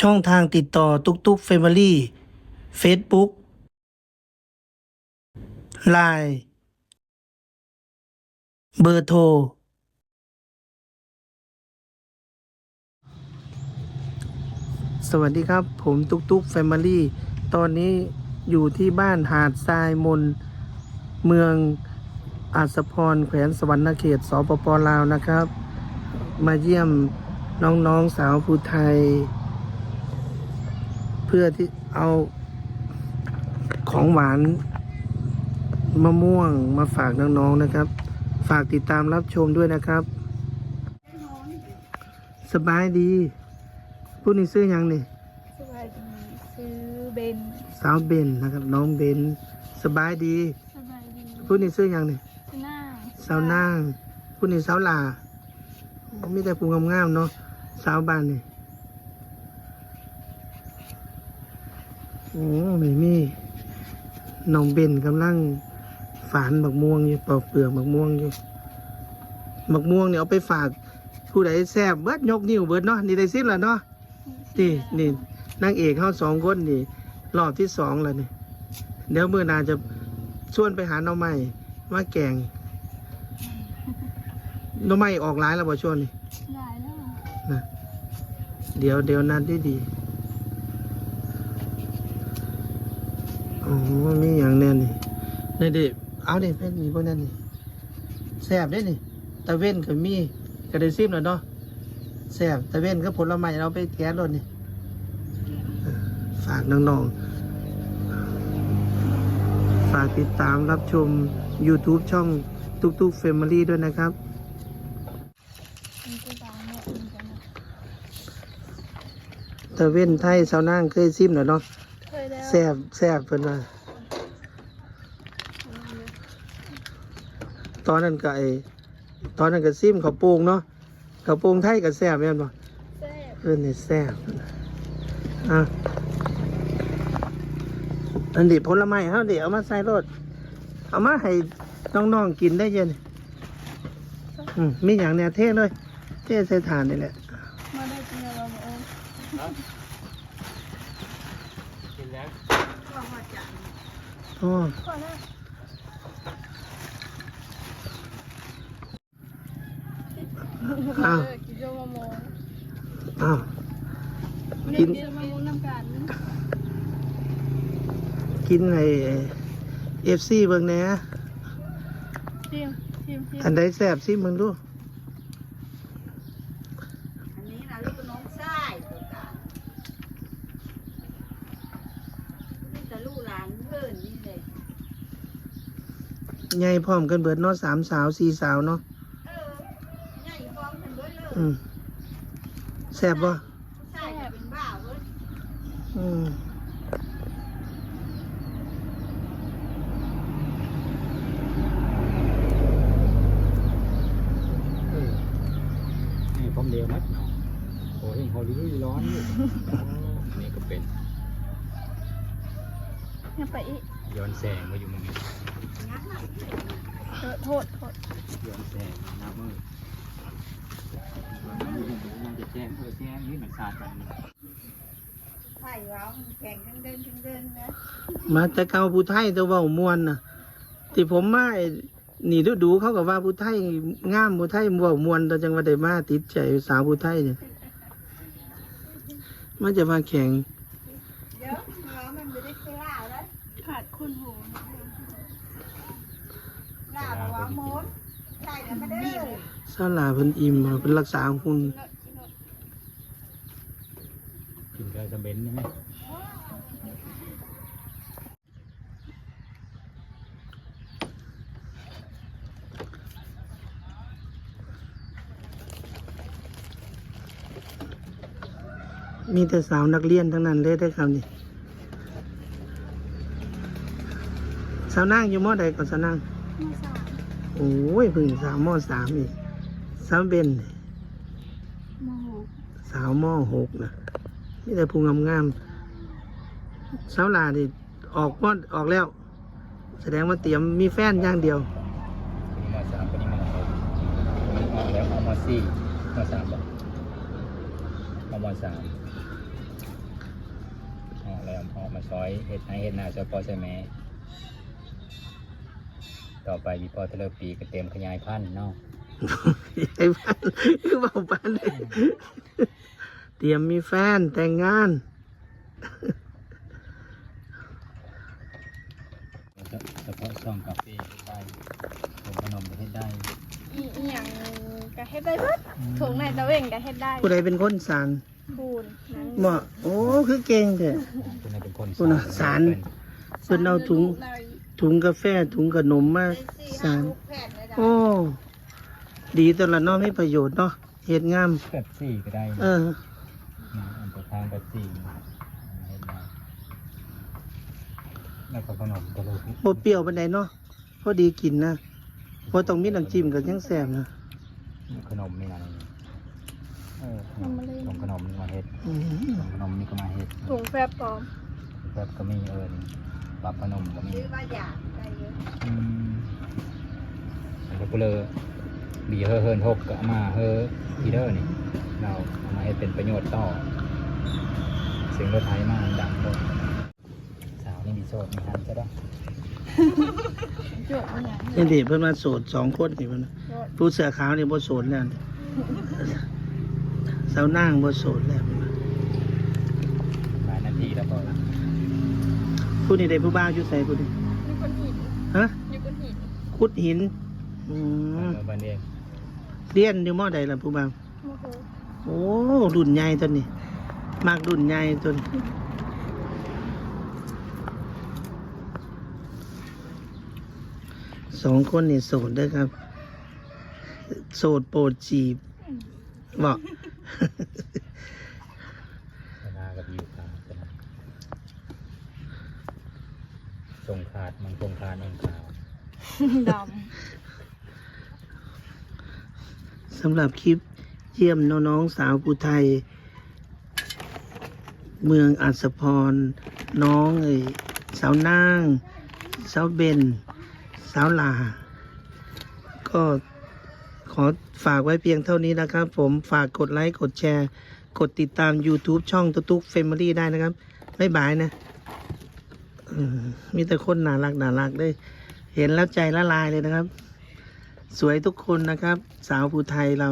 ช่องทางติดต่อตุกตุกเฟมิลี่เฟซบุ๊กไลน์เบอร์โทร สวัสดีครับ ผมตุกตุกแฟมิลี่ตอนนี้อยู่ที่บ้านหาดทรายมน เมืองอาสพรแขวนสวรรณเขตสปปลาวนะครับ มาเยี่ยมน้อง ๆ สาวภูไทย พื่อที่เอาของหวานมะม่วงมาฝากน้องๆนะครับ ฝากติดตามรับชมด้วยนะครับ สบายดีพูดนี่ซื้อยังนี่สวัสดีซื้อเบนสาวเบนนะครับ น้องเบนสบายดีสบายดีพูดนี่ซื้อยังนี่หน้าสาวนางพูดนี่สาวหลาไม่แต่ผู้งามๆเนาะสาวบ้านนี่ โอ้ไม่มีน้องเบนกำลังฝานบักม่วงอยู่ปอกเปลือกบักม่วงอยู่บักม่วงเนี่ยเอาไปฝากผู้ใดแซ่บเบิดยกนิ้วเบิดเนาะนี่ได้ซิมแล้วเนาะนี่นี่นางเอกเขาสองคนนี่ รอบที่สองแล้วนี่เดี๋ยวมื่อหนาจะชวนไปหาหน่อไม้มาแกงหน่อไม้ออกร้ายแล้วบ่ชวนนี่ได้แล้วนะเดี๋ยวเดี๋ยวนัดได้ดี โอ้มีอย่างแน่นี่นี่ดิเอาดิเป็นนี่พวกนั้นนี่แซ่บได้นี่ตะเว้นกับมีกระเดซิมแล้วเนาะแซ่บตะเว้นก็ผลไม้เราไปแก้รถนี่ฝากน้องๆ ฝากติดตามรับชม YouTube ช่องตุกตุกเฟมิลี่ด้วยนะครับตะเว้นไทยสาวนางเคยซิมแล้วเนาะ แล้วแซ่บแซ่บเพิ่นว่าตอนนั้นก็ไอตอนนั้นก็ซิมข้าวโป่งเนาะข้าวโป่งไทยก็แซ่บแม่นบ่แซ่บเพิ่นนี่แซ่บอะอันนี้ผลไม้เฮาดิเอามาใส่รถเอามาให้น้องๆกินได้เย็นอืมมีอย่างแน่เท่เลย เท่ใส่ถานนี่แหละมาได้จริงแล้วเราโอ้ กินแล้ว อ๋อขอแล้วอ้าวเออกินโยมะโม อ้าว กินมะม่วงน้ำกัน กินไอเอฟซีเบิ่งแหน่ ชิมชิมชิม อันใดแซ่บซิมึงดู อันนี้นะลูกน้องชายตัวกลางนี่แต่ลูกหลานเพื่อนนี่เลย ใหญ่พร้อมกันเบิดเนาะสามสาวสี่สาวเนาะเออใหญ่ฟ้องกันเบิดเลยอืมแซ่บบ่ชายก็เป็นบ้าเบิดอืมนี่ผมเดียวมัดเนาะโอ้ยพอดีร้อนอยู่นี่ก็เป็นอย่าไปอีกย้อนแสงมาอยู่มึงนี่เออ โทษโทษย้อนแสงหน้ามืดมันจะแจ้งเพื่อแจ้งนี่มันขาดกันไผ่ว้าวแข่งกันเดินกันเดินนะมาแต่เก่าผู้ไทยแตัวเว้ามวนน่ะ ที่ผมมาไอ้นี่ดูดูๆเขาก็ว่าผู้ไทยงามผู้ไทยเว้ามวนแต่จังว่าได้มาติดใจสาวผู้ไทยเนี่ยมันจะมาแข่ง เดี๋ยวน้องมันไม่ได้เคยล่าแล้ว ขาดคุณหู ล่าลาเด้อสลาเพิ่นอิ่มเพิ่นรักษาหุ่นกินกระสเบนใช่ไหมมีแต่สาวนักเรียนทั้งนั้นเลยได้ครับนี่สาวนางอยู่มอใดก่อนสาวนางมาสาม โอ้ยเพึ่งสาวมอสามอีกสาวเบนนี่โมโหสาวมอหกนะมีแต่ผู้งามงามๆสาวลาดิออกมอออกแล้ว แสดงว่าเตรียมมีแฟนอย่างเดียวมาสามปนี้มาสองมันออกแล้วเอามาสี่มาสามบอกเอามาสามแล้วออกมาซอยเฮ็ดให้เฮ็ดหน้าซอยพ่อซอยแม่ ต่อไปมีพอเทเลปีก็เตรียมขยายพันธุ์เนาะไอ้บ้านคือเบาบ้านเลยเตรียมมีแฟนแต่งงานเฉพาะช่องกาแฟเฮ็ดได้ผมขนมก็เฮ็ดได้อีอีหยังก็เฮ็ดได้เบิดถุงในตะเว่งก็เฮ็ดได้ผู้ใดเป็นคนสารปูนนั้นบ่โอ้คือเก่งเถอะคุณนายเป็นคนคุณน่ะสารเพิ่นเอาถุง ถุงกาแฟถุงขนมมาสารแผ่นเลยนะโอ้ ดีตวละเน้องมีประโยชน์เนาะเฮ็ดงามแบบสี่ก็ได้เอออันตัวทางแบบสี่เฮ็ดได้แล้วก็ขนมก็เลยบ่เปรี้ยวปานใดเนาะพอดีกินนะบ่ต้องมีน้ำจิ้มก็ยังแซ่บนะขนมนี่นะเออขนมขนมขนมนี่มาเฮ็ดอืมขนมขนมนี่ก็มาเฮ็ดถุงแฟบปลอมแบบก็มีเออนี่ ปลาขนมก็มีซื้อมาอยากได้เยอะอืมอันนี้ก็เลยบีเฮอเฮิร์นหกก็เอามาเฮอพีเดอร์นี่ เราเอามาให้เป็นประโยชน์ต่อ เสียงรถไถมาดังหมดสาวนี่มีโซดมีทันจะได้จวดอีหยังนี่ดิเพิ่นมาโสดสองคนนี่เพิ่นน่ะจวดผู้เสื้อขาวนี่บ่โสดแล้วนี่สาวนางบ่โสดแล้ว หลายนาทีแล้วก็ ผู้นี้ได้ผู้บ่าวอยู่ไสผู้นี้อยู่ก้นหินฮะอยู่ก้นหินขุดหิน อืมเมื่อวันเองเรียนอยู่มอใดล่ะผู้บ่าวโอ้โหโอ้รุ่นใหญ่ตัวนี้มากรุ่นใหญ่ตัวนี้สองคนนี่โสดเด้อครับ โสดโปรดจีบบอก เวลากับอยู่ขาดกัน ทรงขาดมันทรงขาดเองขาว ดสำหรับคลิปเยี่ยมน้องๆสาวภูไทย เมืองอัศพร น้องเอ้ยสาวนาง สาวเบน สาวลา ก็ขอฝากไว้เพียงเท่านี้นะครับ ผมฝากกดไลค์ กดแชร์ กดติดตาม YouTube ช่องตุ๊กตุ๊กเฟมิลี่ได้นะครับ บ๊ายบายนะอืม มีแต่คนน่ารักน่ารักเลย เห็นแล้วใจละลายเลยนะครับ สวยทุกคนนะครับ สาวภูไทยเรา